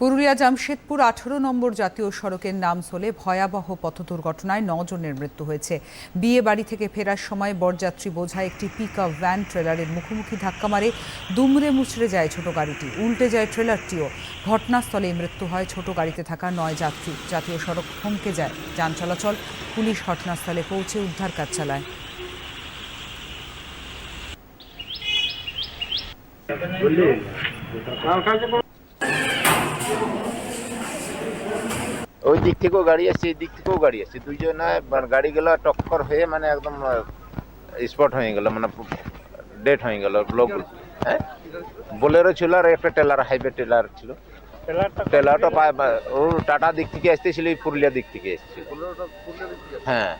পুরুলিয়া জামশেদপুর আঠারো নম্বর জাতীয় সড়কের নামসোলে ভয়াবহ পথ দুর্ঘটনায় নজনের মৃত্যু হয়েছে। বিয়ে বাড়ি থেকে ফেরার সময় বরযাত্রী বোঝায় একটি পিক আপ ভ্যান ট্রেলারের মুখোমুখি ধাক্কা মারে, দুমড়ে মুচড়ে যায় ছোট গাড়িটি, উল্টে যায় ট্রেলারটিও ঘটনাস্থলে মৃত্যু হয় ছোট গাড়িতে থাকা নয় যাত্রী। জাতীয় সড়ক থমকে যায়, যান চলাচল, পুলিশ ঘটনাস্থলে পৌঁছে উদ্ধার কাজ চালায়। ওই দিক থেকেও গাড়ি আসছে এই দিক থেকেও গাড়ি আসছে। দুইজনে মানে গাড়িগুলো টক্কর হয়ে মানে একদম স্পট হয়ে গেল মানে ডেট হয়ে গেল লোক হ্যাঁ? বোলেরো ছিল আর একটা টেলার হাইওয়ে টেলার ছিল। টেলারটা পায় ও টাটা দিক থেকে আসতেছিল এই পুরুলিয়া দিক থেকে এসেছিল হ্যাঁ।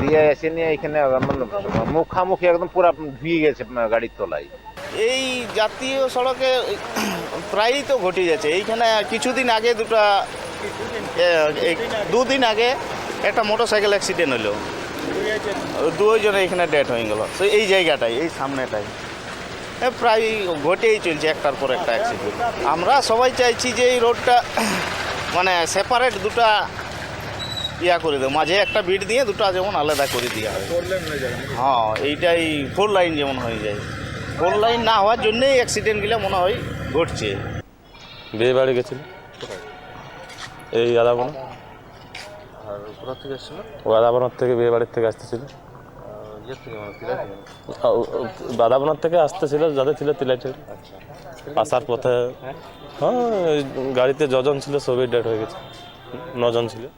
দিয়ে এসে নিয়ে এখানে মানে মুখামুখি একদম পুরো ধুয়ে গেছে গাড়ির তলায়। এই জাতীয় সড়কে প্রায়ই তো ঘটে যাচ্ছে। এইখানে কিছুদিন আগে দুটো দুদিন আগে একটা মোটর সাইকেল অ্যাক্সিডেন্ট হলো। দুজনে এখানে ডেট হয়ে গেল। তো এই জায়গাটাই এই সামনেটাই। প্রায় ঘটেই চলছে একটার পর একটা অ্যাক্সিডেন্ট আমরা সবাই চাইছি যে এই রোডটা মানে সেপারেট দুটা ইয়া করে দেবো। মাঝে একটা বিট দিয়ে দুটো যেমন আলাদা করে দেওয়া হয়। হ্যাঁ এইটাই ফোর লাইন যেমন হয়ে যায়। ফোর লাইন না হওয়ার জন্যই অ্যাক্সিডেন্টগুলো মনে হয় ঘটছে। বিয়ে বাড়ি গেছিল? এই আদাবন আর কোথা থেকে এসেছিল ও আদাবনার থেকে বিয়ে বাড়ির থেকে আসতেছিল। বাদাবনার থেকে মানে থেকে? আসতেছিল যাদের ছিল তিলাইটে আসার পথে হ্যাঁ। এই গাড়িতে যজন ছিল সবই ডেট হয়ে গেছে। নজন ছিল।